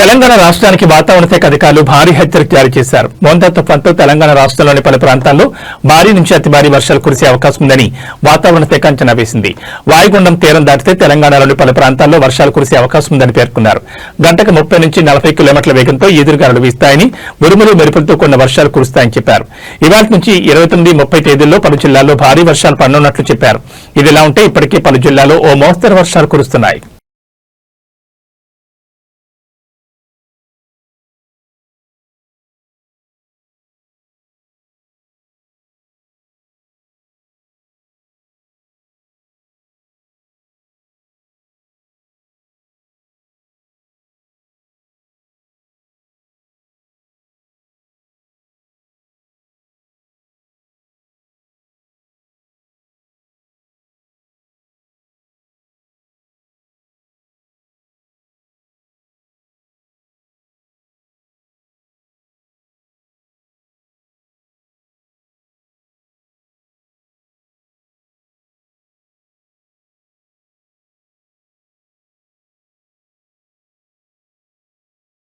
తెలంగాణ రాష్ట్రానికి వాతావరణ శాఖ అధికారులు భారీ హెచ్చరిక జారీ చేశారు. మోందా తుఫాన్తో తెలంగాణ రాష్ట్రంలోని పలు ప్రాంతాల్లో భారీ నుంచి అతి భారీ వర్షాలు కురిసే అవకాశం ఉందని వాతావరణ శాఖ అంచనా వేసింది. వాయుగుండం తీరం దాటితే తెలంగాణలోని పలు ప్రాంతాల్లో వర్షాలు కురిసే అవకాశం ఉందని పేర్కొన్నారు. గంటకు ముప్పై నుంచి నలభై కిలోమీటర్ల వేగంతో ఎదురుగాలు వీస్తాయని ఉరుములు మెరుపులతో కూడిన వర్షాలు కురుస్తాయని చెప్పారు. ఇవాళ నుంచి ఇరవై తొమ్మిది ముప్పై తేదీల్లో పలు జిల్లాల్లో భారీ వర్షాలు పడనున్నట్లు చెప్పారు. ఇదిలా ఉంటే ఇప్పటికే పలు జిల్లాల్లో ఓ మోస్తరు వర్షాలు కురుస్తున్నాయి.